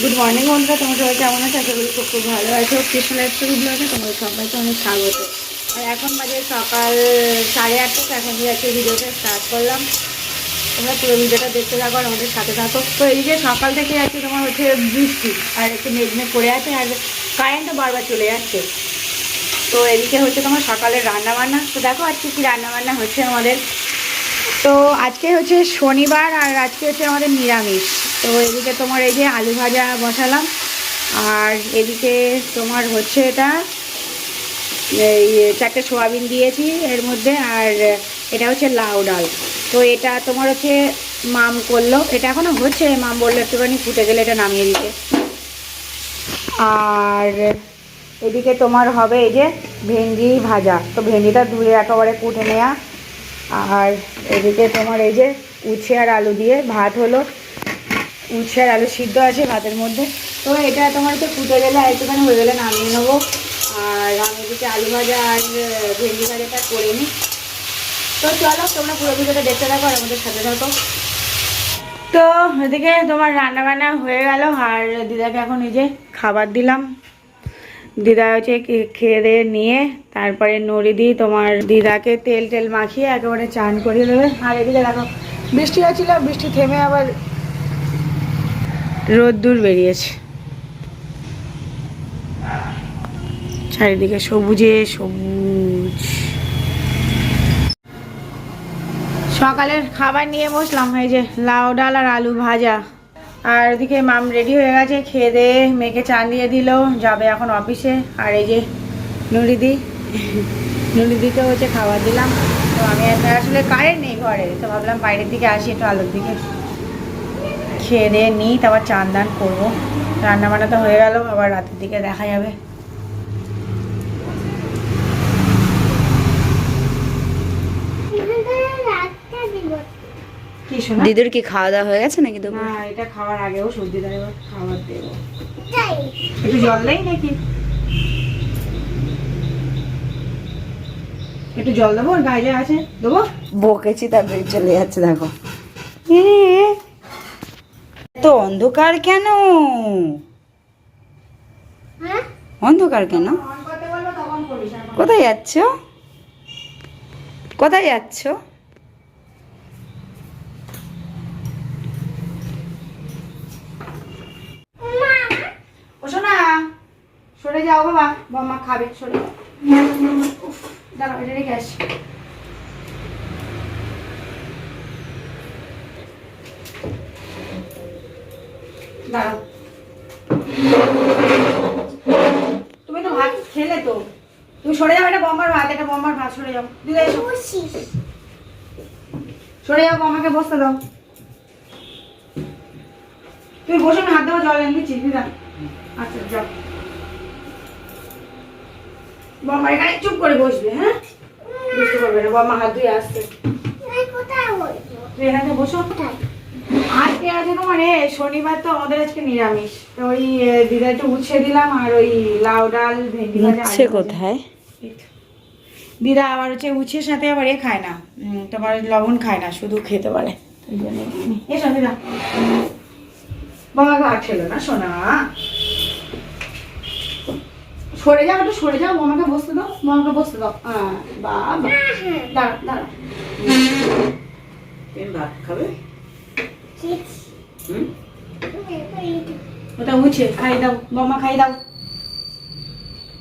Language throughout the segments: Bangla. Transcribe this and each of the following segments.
গুড মর্নিং বন্ধুরা। তোমার সবাই কেমন আছে? আশা করি খুব খুব ভালো আছো। কৃষ্ণ লাইফ স্টোরি ব্লগে তোমাদের সবাইকে অনেক স্বাগত। আর এখন বাজে সকাল সাড়ে আটটা এখন দিয়ে আজকে ভিডিওটা স্টার্ট করলাম। তোমরা পুরো ভিডিওটা দেখতে থাকো আর আমাদের সাথে থাকো। তো এই যে সকাল থেকে আছে তোমার হচ্ছে বৃষ্টি আর একটু মেঘ মেঘ করে আছে আর কারেন্টও বারবার চলে যাচ্ছে। তো এদিকে হচ্ছে তোমার সকালের রান্না বান্না তো দেখো আজকে কি রান্না বান্না হচ্ছে আমাদের। তো আজকে হচ্ছে শনিবার আর আজকে হচ্ছে আমাদের নিরামিষ। তো এদিকে তোমার এই যে আলু ভাজা বসালাম, আর এদিকে তোমার হচ্ছে এটা, এই চারটে সোয়াবিন দিয়েছি এর মধ্যে, আর এটা হচ্ছে লাউ ডাল। তো এটা তোমার হচ্ছে মাম করল, এটা এখনও হচ্ছে, মাম বলল একটুখানি ফুটে গেলে এটা নামিয়ে দিতে। আর এদিকে তোমার হবে এই যে ভেন্ডি ভাজা। তো ভেন্ডিটা ধুয়ে একেবারে কুটে নেওয়া আর এদিকে তোমার এই যে উচ্ছে আর আলু দিয়ে ভাত হলো। উচ্ছে আর আলু সিদ্ধ আছে ভাতের মধ্যে। তো এটা তোমার হচ্ছে ফুটে গেলে আর একটুখানি হয়ে গেলে নামিয়ে নেব। আর আমি এদিকে আলু ভাজা আর ভেন্ডি ভাজাটা করে নিই। তো চলো, তোমরা পুরো ভিডিওটা দেখতে থাকো আর আমাদের সাথে থাকো। তো এদিকে তোমার রান্না বান্না হয়ে গেল আর দিদাকে এখন এই যে খাবার দিলাম। দিদা হচ্ছে খেয়ে দিয়ে নিয়ে, তারপরে নড়ি দিয়ে তোমার দিদাকে তেল টেল মাখিয়ে একেবারে চান করিয়ে দেবে। আর এদিকে দেখো, বৃষ্টি হচ্ছিল, বৃষ্টি থেমে আবার রোদ্দুর বেরিয়েছে। চারিদিকে সবুজে সবুজ। সকালের খাবার নিয়ে বসলাম, এই যে লাউ ডাল আর আলু ভাজা। আর এদিকে মাম রেডি হয়ে গেছে, খেয়ে দেয়ে মেয়েকে চান দিয়ে দিল, যাবে এখন অফিসে আর এই যে নুরিদি, নুরিদিকে হচ্ছে খাবার দিলাম। তো আমি আসলে কারেন্ট নেই ঘরে, তো ভাবলাম বাইরের দিকে আসি, একটু আলোর দিকে। খেয়ে দিয়ে নিই, তারপর চান দান করব। রান্না বান্না তো হয়ে গেল, আবার রাতের দিকে দেখা যাবে কি শোনা দিদির কি খাওয়া দাওয়া হয়ে গেছে নাকি দুপুর? না এটা খাওয়ার আগেও সবজি দেবো খাবার দেবো। একটু জল দেই নাকি? একটু জল দেবো ওর গায়ে আছে দেবো? বকেছি চলে যাচ্ছে দেখো। তো অন্ধকার কেন? অন্ধকার কেন। কোথায় যাচ্ছ? কোথায় যাচ্ছ? যাও বাবা বাবা খাবে সরে দাঁড়াও, এটা রেখে আসি। তুমি তো ভাত খেলে তো। তুমি সরে যাও, এটা বম্বার ভাত, এটা বম্বার ভাত, সরে যাও। দিদা সরে যাও বম্মাকে বসতে দাও। তুমি বসে না, হাত দেওয়া জল এনে দিচ্ছি, দিদা। আচ্ছা যাও। বম্মা এখানে চুপ করে বসবে হ্যাঁ? বুঝতে পারবে না বম্মা হাত ধুয়ে আসছে। তুই এখানে বসো। আজকে আছে তোমার এ শনিবার তো আমাদের আজকে নিরামিষ। তো ওই দিদা একটু উচ্ছে দিলাম আর ওই লাউ ডাল ভেন্ডি ভাজা। কোথায়? দিদা আবার হচ্ছে উচ্ছের সাথে আবার এ খায় না তোমার লবণ খায় না শুধু খেতে পারে ওই জন্য। এসো দিদা। বাবাকে আর ছিল না সোনা। সরে যাও একটু সরে যাও মামাকে বসতে দাও মামাকে বসতে দাও। হ্যাঁ বাবা দাঁড়া দাঁড়া। ভাত খাবে? ওটা খাই দাও মামা খাই দাও।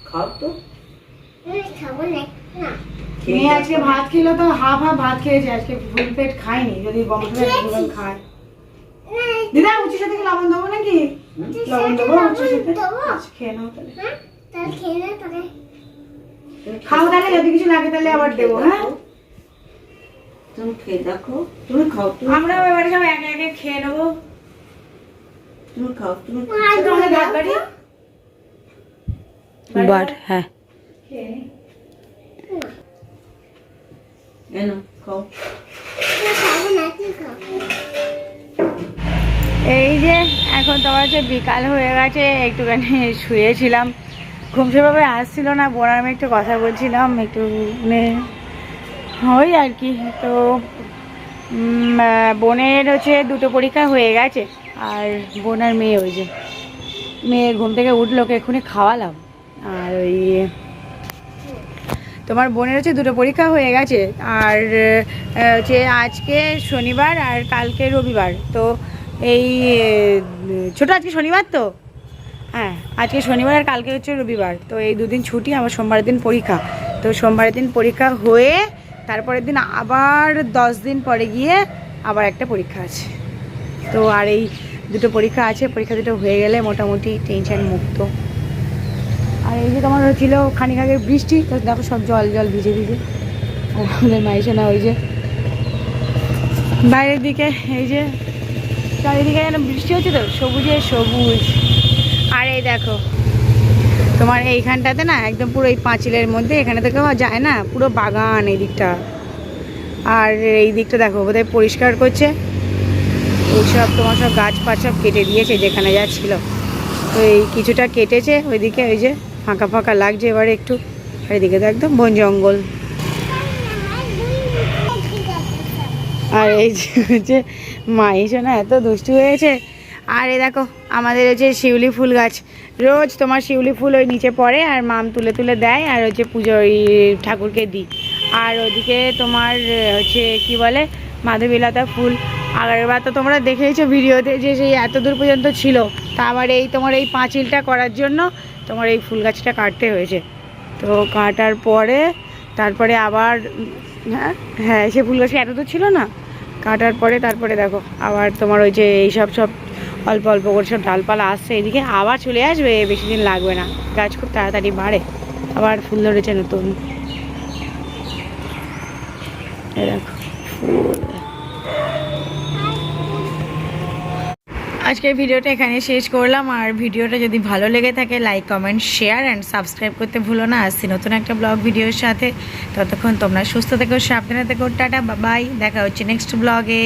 খাও তো। মেয়ে আজকে ভাত খেলো তো হাফ হাফ ভাত খেয়েছে আজকে ফুল পেট খায়নি যদি বংশ খায়। দিদা উচ্চের সাথে কি লবণ দেবো নাকি? লবণ দেবো উচ্চের সাথে? আচ্ছা, খেয়ে নাও তাহলে। খাও তাহলে যদি কিছু লাগে তাহলে আবার দেবো হ্যাঁ? তুমি খেয়ে দেখো। তুমি খাও তুমি আমরা এবারে সব একে একে খেয়ে নেব। তুমি খাও তুমি শুধু ভাত বাড়ি? বাট হ্যাঁ। খেয়ে নিই। এনো খাও। এই যে এখন তোমার হচ্ছে বিকাল হয়ে গেছে একটুখানি শুয়েছিলাম। ঘুম সেভাবে আসছিল না বোনার আমি একটু কথা বলছিলাম, একটু মানে ওই আর কি। তো বোনের হচ্ছে দুটো পরীক্ষা হয়ে গেছে, আর বোনার মেয়ে ওই যে, মেয়ে ঘুম থেকে উঠল, ওকে এক্ষুনি খাওয়ালাম। আর ওই তোমার বোনের হচ্ছে দুটো পরীক্ষা হয়ে গেছে, আর হচ্ছে আজকে শনিবার আর কালকে রবিবার। তো এই, ছোট আজকে শনিবার তো? হ্যাঁ। আজকে শনিবার আর কালকে হচ্ছে রবিবার। তো এই দুদিন ছুটি, আমার সোমবারের দিন পরীক্ষা। তো সোমবারের দিন পরীক্ষা হয়ে তারপরের দিন আবার দশ দিন পরে গিয়ে আবার একটা পরীক্ষা আছে। তো আর এই দুটো পরীক্ষা আছে, পরীক্ষা দুটো হয়ে গেলে মোটামুটি টেনশন মুক্ত। আর এই যে তোমার হচ্ছিল খানিক আগে বৃষ্টি, তো দেখো সব জল জল ভিজে ভিজে। আমাদের মাইসে না ওই যে বাইরের দিকে, এই যে চারিদিকে যেন বৃষ্টি হচ্ছে তো, সবুজে সবুজ। আর এই দেখো, তোমার এইখানটাতে না একদম পুরো এই পাঁচিলের মধ্যে, এখানে তো কেউ যায় না, পুরো বাগান এই দিকটা আর এই দিকটা দেখো, বোধহয় পরিষ্কার করছে। এইসব তোমার সব গাছপাত সব কেটে দিয়েছে যেখানে যা ছিল। তো এই কিছুটা কেটেছে, ওইদিকে ওই যে ফাঁকা ফাঁকা লাগছে এবারে একটু। এদিকে তো একদম বন জঙ্গল। আর এই যে মাইশো না এত দুষ্টু হয়েছে। আর এই দেখো আমাদের হচ্ছে শিউলি ফুল গাছ, রোজ তোমার শিউলি ফুল ওই নিচে পড়ে আর মাম তুলে তুলে দেয় আর হচ্ছে পুজো ওই ঠাকুরকে দিই। আর ওদিকে তোমার হচ্ছে কি বলে, মাধবীলতা ফুল। আগের বার তো তোমরা দেখেইছো ভিডিওতে যে সেই এত দূর পর্যন্ত ছিল, তা আবার এই তোমার এই পাঁচিলটা করার জন্য তোমার এই ফুল গাছটা কাটতে হয়েছে। তো কাটার পরে, তারপরে আবার হ্যাঁ হ্যাঁ সে ফুল গাছটা এত দূর ছিল না, কাটার পরে তারপরে দেখো, আবার তোমার ওই যে এইসব সব অল্প অল্প করে সব ডালপালা আসছে এদিকে, আবার চলে আসবে, বেশি দিন লাগবে না। গাছ খুব তাড়াতাড়ি বাড়ে, আবার ফুল ধরেছে নতুন। আজকের ভিডিওটা এখানে শেষ করলাম, আর ভিডিওটা যদি ভালো লেগে থাকে like comment share and subscribe করতে ভুলো না। আসছি নতুন একটা ব্লগ ভিডিওর সাথে। ততক্ষণ তোমরা সুস্থ থেকো, সাবধানে থেকো, টাটা বাই দেখা হচ্ছে নেক্সট ব্লগে